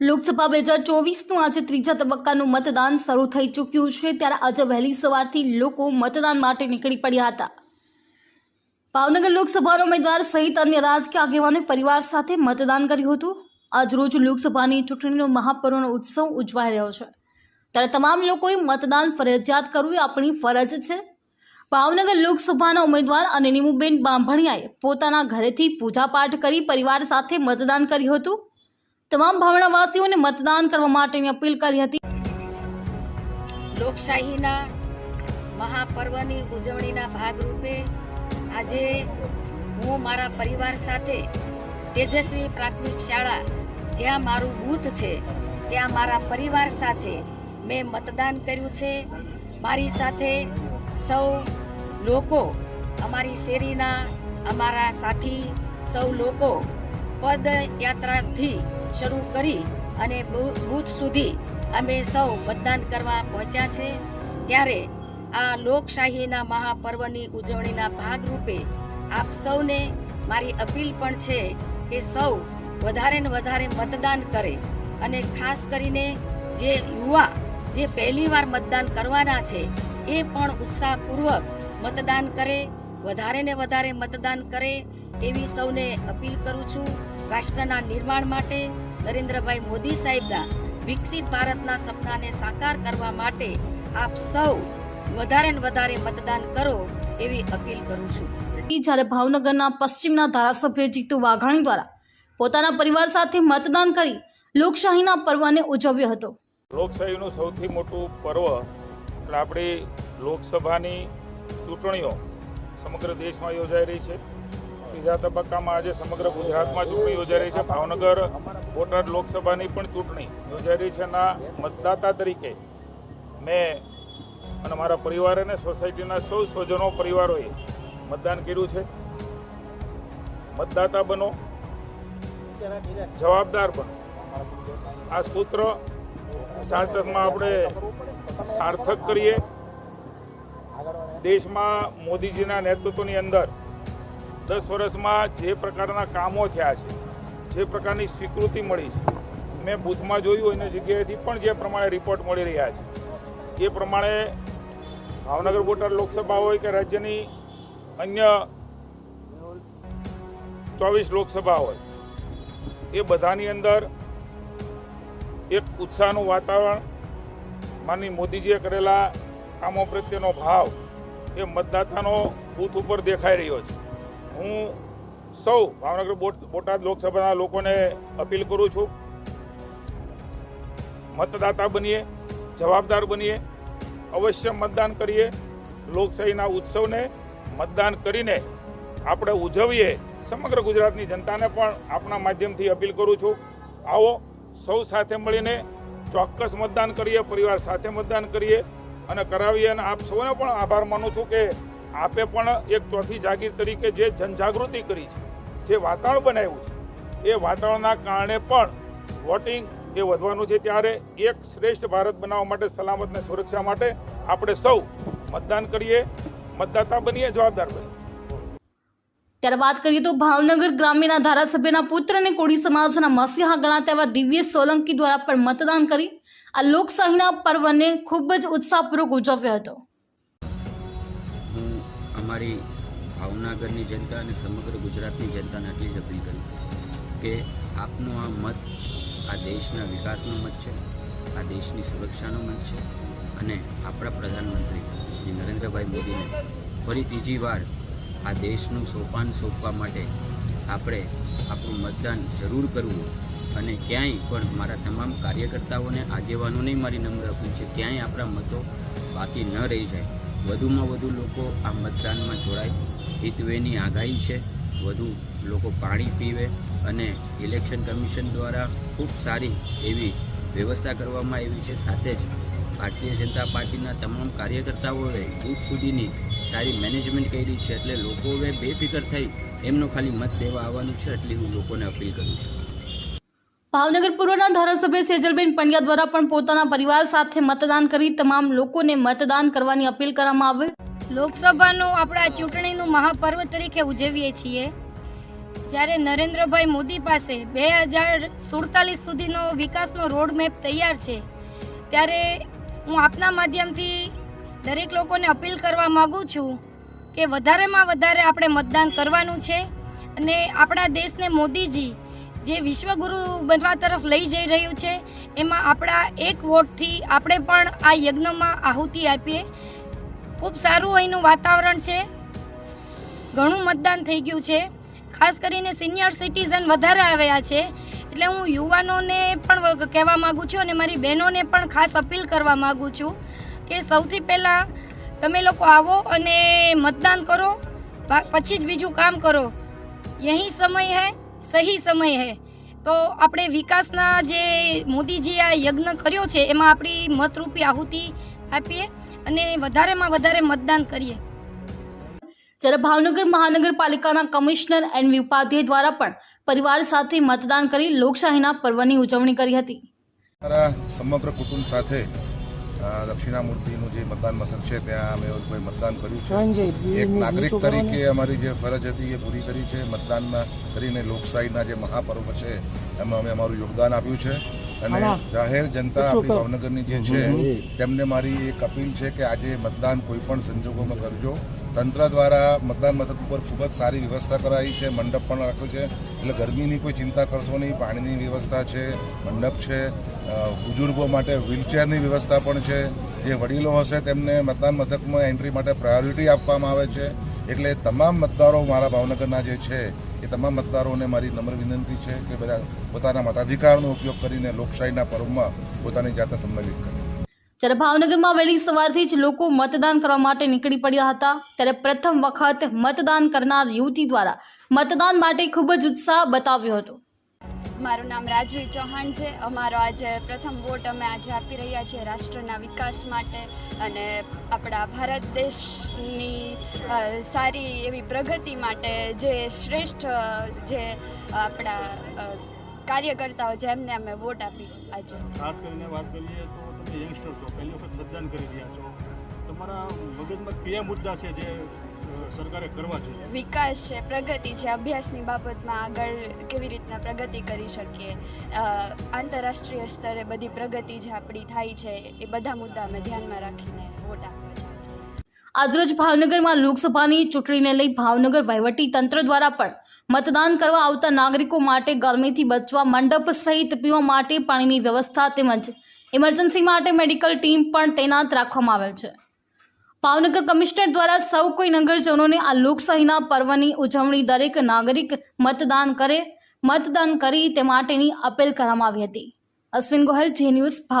લોકસભા બે હજાર ચોવીસનું આજે ત્રીજા તબક્કાનું મતદાન શરૂ થઈ ચૂક્યું છે. ત્યારે આજે વહેલી સવારથી લોકો મતદાન માટે નીકળી પડ્યા હતા. ભાવનગર લોકસભાના ઉમેદવાર સહિત અન્ય રાજકીય આગેવાને પરિવાર સાથે મતદાન કર્યું હતું. આજરોજ લોકસભાની ચૂંટણીનો મહાપર્વનો ઉત્સવ ઉજવાઈ રહ્યો છે. ત્યારે તમામ લોકોએ મતદાન ફરજિયાત કરવું એ આપણી ફરજ છે. ભાવનગર લોકસભાના ઉમેદવાર અને નીમુબેન બાંભણિયાએ પોતાના ઘરેથી પૂજાપાઠ કરી પરિવાર સાથે મતદાન કર્યું હતું. તમામ ભાવણાવાસીઓને મતદાન કરવા માટેની અપીલ કરી હતી. લોકશાહીના મહાપર્વની ઉજવણીના ભાગરૂપે આજે હું મારા પરિવાર સાથે તેજસ્વી પ્રાથમિક શાળા જ્યાં મારું બૂથ છે, ત્યાં મારા પરિવાર સાથે મેં મતદાન કર્યું છે. મારી સાથે સૌ લોકો અમારી શેરીના, અમારા સાથી સૌ લોકો પદયાત્રાથી શરૂ કરી અને બૂથ સુધી અમે સૌ મતદાન કરવા પહોંચ્યા છે. ત્યારે આ લોકશાહીના મહાપર્વની ઉજવણીના ભાગરૂપે આપ સૌને મારી અપીલ પણ છે કે સૌ વધારે ને વધારે મતદાન કરે અને ખાસ કરીને જે યુવા જે પહેલીવાર મતદાન કરવાના છે, એ પણ ઉત્સાહપૂર્વક મતદાન કરે વધારે ને વધારે મતદાન કરે એવી સૌને અપીલ કરું છું. રાષ્ટ્રના નિર્માણ માટે નરેન્દ્રભાઈ મોદી સાહેબના વિકસિત ભારતના સપનાને સાકાર કરવા માટે આપ સૌ વધારે ને વધારે મતદાન કરો એવી અપીલ કરું છું. જ્યારે ભાવનગરના પશ્ચિમના ધારાસભ્ય જીતુ વાઘાણી દ્વારા પોતાના પરિવાર સાથે મતદાન કરી લોકશાહીના પર્વને ઉજવ્યો હતો. લોકશાહીનું સૌથી મોટું પર્વ એટલે આપણી લોકસભાની ચૂંટણીઓ સમગ્ર દેશમાં યોજાઈ રહી છે. ત્રીજા તબક્કામાં આજે સમગ્ર ગુજરાતમાં ચૂંટણી યોજાઈ રહી છે. ભાવનગર, બોટાદ લોકસભાની પણ ચૂંટણી યોજાઈ રહી છે ના મતદાતા તરીકે. મેં અને મારા પરિવાર અને સોસાયટીના સૌ સ્વજનો પરિવારોએ મતદાન કર્યું છે. મતદાતા બનો, જવાબદાર બનો. આ સૂત્ર સાર્થકમાં આપણે સાર્થક કરીએ. દેશમાં મોદીજીના નેતૃત્વની અંદર દસ વર્ષમાં જે પ્રકારના કામો થયા છે, જે પ્રકારની સ્વીકૃતિ મળી છે, મેં બૂથમાં જોયું એના જગ્યાએથી પણ જે પ્રમાણે રિપોર્ટ મળી રહ્યા છે. એ પ્રમાણે ભાવનગર બોટાદ લોકસભા હોય કે રાજ્યની અન્ય ચોવીસ લોકસભા હોય, એ બધાની અંદર એક ઉત્સાહનું વાતાવરણ માનની મોદીજીએ કરેલા કામો પ્રત્યેનો ભાવ એ મતદાતાનો બૂથ ઉપર દેખાઈ રહ્યો છે. હું સૌ ભાવનગર બોટ- બોટાદ લોકસભાના લોકોને અપીલ કરું છું, મતદાતા બનીએ, જવાબદાર બનીએ, અવશ્ય મતદાન કરીએ, લોકશાહીના ઉત્સવને મતદાન કરીને આપણે ઉજવીએ. સમગ્ર ગુજરાતની જનતાને પણ આપણા માધ્યમથી અપીલ કરું છું, આવો સૌ સાથે મળીને ચોક્કસ મતદાન કરીએ, પરિવાર સાથે મતદાન કરીએ અને કરાવીએ અને આપ સૌને પણ આભાર માનું છું કે આપે પણ એક ચોથી જાગીર તરીકે જે જનજાગૃતિ કરી છે, જે વાતાવરણ બનાવ્યું છે, એ વાતાવરણના કારણે પણ વોટિંગ એ વધવાનું છે ત્યારે એક શ્રેષ્ઠ ભારત બનાવવા માટે, સલામત અને સુરક્ષા માટે આપણે સૌ મતદાન કરીએ, મતદાતા બનીએ, જવાબદાર બનીએ. ત્યારે વાત કરીએ તો ભાવનગર ગ્રામ્યના ધારાસભ્યના પુત્ર અને કોળી સમાજના મસીહા ગણાતા એવા દિવ્ય સોલંકી દ્વારા પણ મતદાન કરી. આ લોકશાહીના પર્વને ખૂબ જ ઉત્સાહપૂર્વક ઉજવ્યો હતો. અમારી ભાવનગરની જનતા અને સમગ્ર ગુજરાતની જનતાને આટલી જ અપીલ કરીશ કે આપનો આ મત આ દેશના વિકાસનો મત છે, આ દેશની સુરક્ષાનો મત છે અને આપણા પ્રધાનમંત્રી શ્રી નરેન્દ્રભાઈ મોદીને ફરી ત્રીજી વાર આ દેશનું સોપાન સોંપવા માટે આપણે આપણું મતદાન જરૂર કરવું અને ક્યાંય પણ મારા તમામ કાર્યકર્તાઓને, આગેવાનોને મારી નમ્ર અપીલ છે, ક્યાંય આપણા મતો બાકી ન રહી જાય. વધુમાં વધુ લોકો આ મતદાનમાં જોડાય. હિતવેની આગાહી છે. વધુ લોકો પાણી પીવે અને ઇલેક્શન કમિશન દ્વારા ખૂબ સારી એવી વ્યવસ્થા કરવામાં આવી છે. સાથે જ ભારતીય જનતા પાર્ટીના તમામ કાર્યકર્તાઓએ બુથ સુધીની સારી મેનેજમેન્ટ કરી છે. એટલે લોકોએ બેફિકર થઈ એમનો ખાલી મત દેવા આવવાનું છે. એટલી હું લોકોને અપીલ કરું છું. ભાવનગર પૂર્વના ધારાસભ્ય સેજલબેન પંડ્યા દ્વારા પણ પોતાના પરિવાર સાથે મતદાન કરી તમામ લોકોને મતદાન કરવાની અપીલ કરવામાં આવી. લોકસભાનું આપણા ચૂંટણીનું મહાપર્વ તરીકે ઉજવીએ છીએ. જ્યારે નરેન્દ્રભાઈ મોદી પાસે બે હજાર સુડતાલીસ સુધીનો વિકાસનો રોડમેપ તૈયાર છે, ત્યારે હું આપના માધ્યમથી દરેક લોકોને અપીલ કરવા માગું છું કે વધારેમાં વધારે આપણે મતદાન કરવાનું છે અને આપણા દેશને મોદીજી જે વિશ્વગુરુ બનવા તરફ લઈ જઈ રહ્યું છે, એમાં આપણા એક વોટથી આપણે પણ આ યજ્ઞમાં આહુતિ આપીએ. ખૂબ સારું અહીંનું વાતાવરણ છે. ઘણું મતદાન થઈ ગયું છે. ખાસ કરીને સિનિયર સિટીઝન વધારે આવ્યા છે. એટલે હું યુવાનોને પણ કહેવા માગું છું અને મારી બહેનોને પણ ખાસ અપીલ કરવા માગું છું કે સૌથી પહેલાં તમે લોકો આવો અને મતદાન કરો. પછી જ બીજું કામ કરો. યહી સમય હૈ. સહી સમય હે. તો આપણે વિકાસના જે મોદીજી આ યજ્ઞ કર્યો છે એમાં આપણી મતરૂપી આહુતિ આપીએ અને વધારેમાં વધારે મતદાન કરીએ. જ્યારે ભાવનગર મહાનગરપાલિકાના કમિશનર એન વી ઉપાધ્યાય દ્વારા પણ પરિવાર સાથે મતદાન કરી લોકશાહીના પર્વની ઉજવણી કરી હતી. સમગ્ર કુટુંબ સાથે દક્ષિણામૂર્તિનું જે મતદાન મથક છે ત્યાં અમે કોઈ મતદાન કર્યું છે. એક નાગરિક તરીકે અમારી જે ફરજ હતી એ પૂરી કરી છે. મતદાન કરીને લોકશાહીના જે મહાપર્વ છે એમાં અમે અમારું યોગદાન આપ્યું છે. અને જાહેર જનતા આપણી ભાવનગરની જે છે તેમને મારી એક અપીલ છે કે આજે મતદાન કોઈ પણ સંજોગોમાં કરજો. તંત્ર દ્વારા મતદાન મથક ઉપર ખૂબ જ સારી વ્યવસ્થા કરાઈ છે મંડપ પણ રાખ્યો છે. એટલે ગરમીની કોઈ ચિંતા કરશો નહીં પાણીની વ્યવસ્થા છે મંડપ છે. અ, બુજુર્ગો માટે વ્હીલચેરની વ્યવસ્થા પણ છે. જે વડીલો હશે તેમને મતદાન મથકમાં એન્ટ્રી માટે પ્રાયોરિટી આપવામાં આવે છે. એટલે તમામ મતદારો મારા ભાવનગરના જે છે એ તમામ મતદારોને મારી નમ્ર વિનંતી છે કે બધા પોતાના મતાધિકારનો ઉપયોગ કરીને લોકશાહીના પર્વમાં પોતાની જાતે સંમેલિત કરે. જ્યારે ભાવનગરમાં વહેલી સવારથી જ લોકો મતદાન કરવા માટે નીકળી પડ્યા હતા ત્યારે પ્રથમ વખત મતદાન કરનાર યુવતી દ્વારા મતદાન માટે ખૂબ જ ઉત્સાહ બતાવ્યો હતો. મારું નામ રાજવી ચૌહાણ છે. અમારો આજે પ્રથમ વોટ અમે આજે આપી રહ્યા છીએ રાષ્ટ્રના વિકાસ માટે અને આપણા ભારત દેશની સારી એવી પ્રગતિ માટે જે શ્રેષ્ઠ, જે આપણા કાર્યકર્તાઓ છે, એમને અમે વોટ આપી આજે. ખાસ કરીને વાત કરીએ તો તમે યંગસ્ટર છો. પહેલી વખત મતદાન કરી રહ્યા છો. તમારા મગજમાં કયા મુદ્દા છે જે સરકારે કરવા જોઈએ. વિકાસ છે પ્રગતિ છે અભ્યાસની બાબતમાં આગળ કેવી રીતના પ્રગતિ કરી શકીએ? આંતરરાષ્ટ્રીય સ્તરે બધી પ્રગતિ જે આપણી થાય છે એ બધા મુદ્દા અમે ધ્યાનમાં રાખીને વોટ આપ્યો આજરોજ ભાવનગરમાં લોકસભાની ચૂંટણીને લઈ ભાવનગર વહીવટી તંત્ર દ્વારા પણ મતદાન કરવા આવતા નાગરિકો માટે ગરમીથી બચવા મંડપ સહિત પીવા માટે પાણીની વ્યવસ્થા તેમજ ઇમરજન્સી માટે મેડિકલ ટીમ પણ તૈનાત રાખવામાં આવેલ છે. ભાવનગર કમિશનર દ્વારા સૌ કોઈ નગરજનોને આ લોકશાહીના પર્વની ઉજવણી દરેક નાગરિક મતદાન કરે, મતદાન કરી તે માટેની અપીલ કરવામાં આવી હતી. અશ્વિન ગોહિલ જી ન્યૂઝ